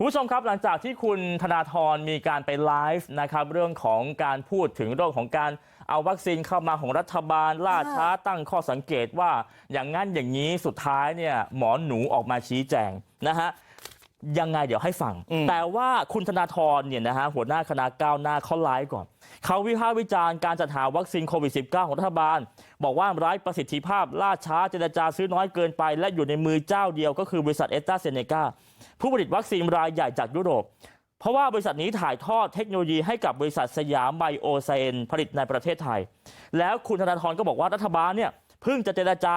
คุณผู้ชมครับหลังจากที่คุณธนาธรมีการไปไลฟ์นะครับเรื่องของการพูดถึงเรื่องของการเอาวัคซีนเข้ามาของรัฐบาลล่าช้าตั้งข้อสังเกตว่าอย่างนั้นอย่างนี้สุดท้ายเนี่ยหมอหนูออกมาชี้แจงนะฮะ ยังไงเดี๋ยวให้ฟังอืมแต่ว่าคุณธนาธรเนี่ยนะฮะหัวหน้าคณะก้าวหน้าเขาไลฟ์ก่อนเขาวิพากษ์วิจารณ์การจัดหาวัคซีนโควิด -19 ของรัฐบาล บอกว่าไร้ประสิทธิภาพล่าช้าเจรจาซื้อน้อยเกินไป และอยู่ในมือเจ้าเดียวก็คือบริษัทเอสตราเซเนกาผู้ผลิตวัคซีนรายใหญ่จากยุโรป เพราะว่าบริษัทนี้ถ่ายทอดเทคโนโลยีให้กับบริษัทสยามไบโอไซเอนผลิตในประเทศไทย แล้วคุณธนาธรก็บอกว่ารัฐบาลเนี่ยเพิ่งจะเจรจา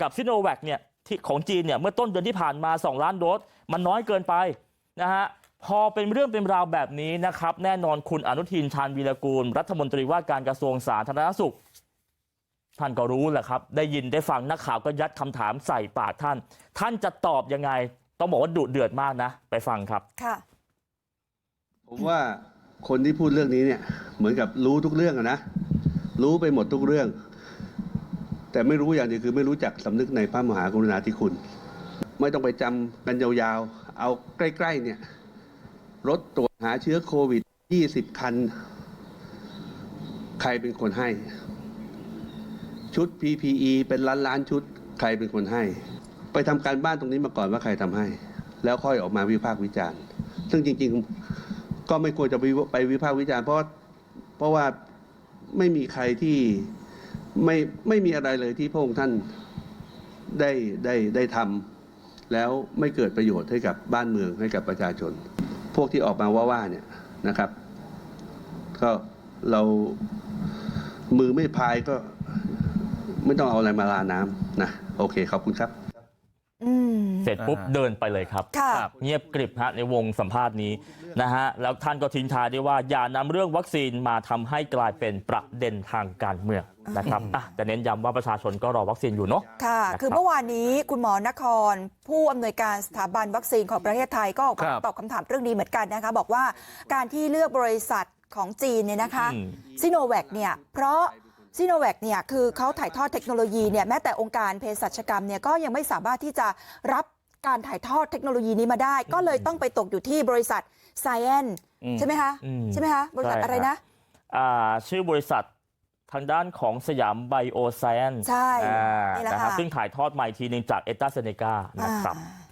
กับซิโนแวคเนี่ยที่ ของจีนเนี่ยเมื่อต้นเดือนที่ผ่านมา2ล้านโดสมันน้อยเกินไปนะฮะพอเป็นเรื่องเป็นราวแบบนี้นะครับแน่นอนคุณอนุทินชาญวีรกูลรัฐมนตรีว่าการกระทรวงสาธารณสุข ท่านก็รู้แหละครับ ได้ยินได้ฟังนักข่าวก็ยัดคำถามใส่ปากท่าน ท่านจะตอบยังไง ต้องบอกว่าดุเดือดมากนะ ไปฟังครับค่ะผมว่าคนที่พูดเรื่องนี้เนี่ย เหมือนกับรู้ทุกเรื่องอะนะรู้ไปหมดทุกเรื่อง แต่ไม่รู้อย่างเดียวคือไม่รู้จักสำนึกในพระมหากรุณาธิคุณ ไม่ต้องไปจำกันยาวๆ เอาใกล้ๆเนี่ยรถตรวจหาเชื้อโควิด 20 คัน ใครเป็นคนให้ ชุด PPE เป็นล้านล้านๆชุด ใครเป็นคนให้ ไปทำการบ้านตรงนี้มาก่อนว่าใครทำให้ แล้วค่อยออกมาวิพากษ์วิจารณ์ ซึ่งจริงๆก็ไม่ควรจะไปวิพากษ์วิจารณ์เพราะเพราะว่าไม่มีใครที่ ไม่ไม่มีอะไรเลยที่พระองค์ท่านได้ได้ได้ทำแล้วไม่เกิดประโยชน์ให้กับบ้านเมืองให้กับประชาชน พวกที่ออกมาว่าๆเนี่ยนะครับ ก็เรามือไม่พายก็ไม่ต้องเอาอะไรมาลาน้ำนะโอเคขอบคุณครับ เสร็จปุ๊บอ่าเดินไปเลยครับค่ะครับเงียบกริบฮะในวงสัมภาษณ์นี้นะฮะแล้วท่านก็ทิ้งท้ายด้วยว่าอย่านำเรื่องวัคซีนมาทำให้กลายเป็นประเด็นทางการเมืองนะครับอะแต่เน้นย้ำว่าประชาชนก็รอวัคซีนอยู่เนาะค่ะนะครับคือเมื่อวานนี้คุณหมอนคร ผู้อำนวยการสถาบันวัคซีนของประเทศไทยก็ออกมาครับตอบคำถามเรื่องนี้เหมือนกันนะคะบอกว่าการที่เลือกบริษัทของจีนเนี่ยนะคะอืมซิโนแวคเนี่ยเพราะ ซิโนแวคเนี่ยคือเขาถ่ายทอดเทคโนโลยีเนี่ยแม้แต่องค์การเภสัชกรรมเนี่ยก็ยังไม่สามารถที่จะรับการถ่ายทอดเทคโนโลยีนี้มาได้ ก็เลยต้องไปตกอยู่ที่บริษัทไซเอนอืมใช่ไหมคะอืมใช่ไหมคะบริษัทใช่อะไรครับนะอ่าชื่อบริษัททางด้านของสยามไบโอไซเอนใช่อ่านี่แหละนะฮะค่ะซึ่งถ่ายทอดใหม่ทีหนึงจากเอตาเซเนกานะครับอ่า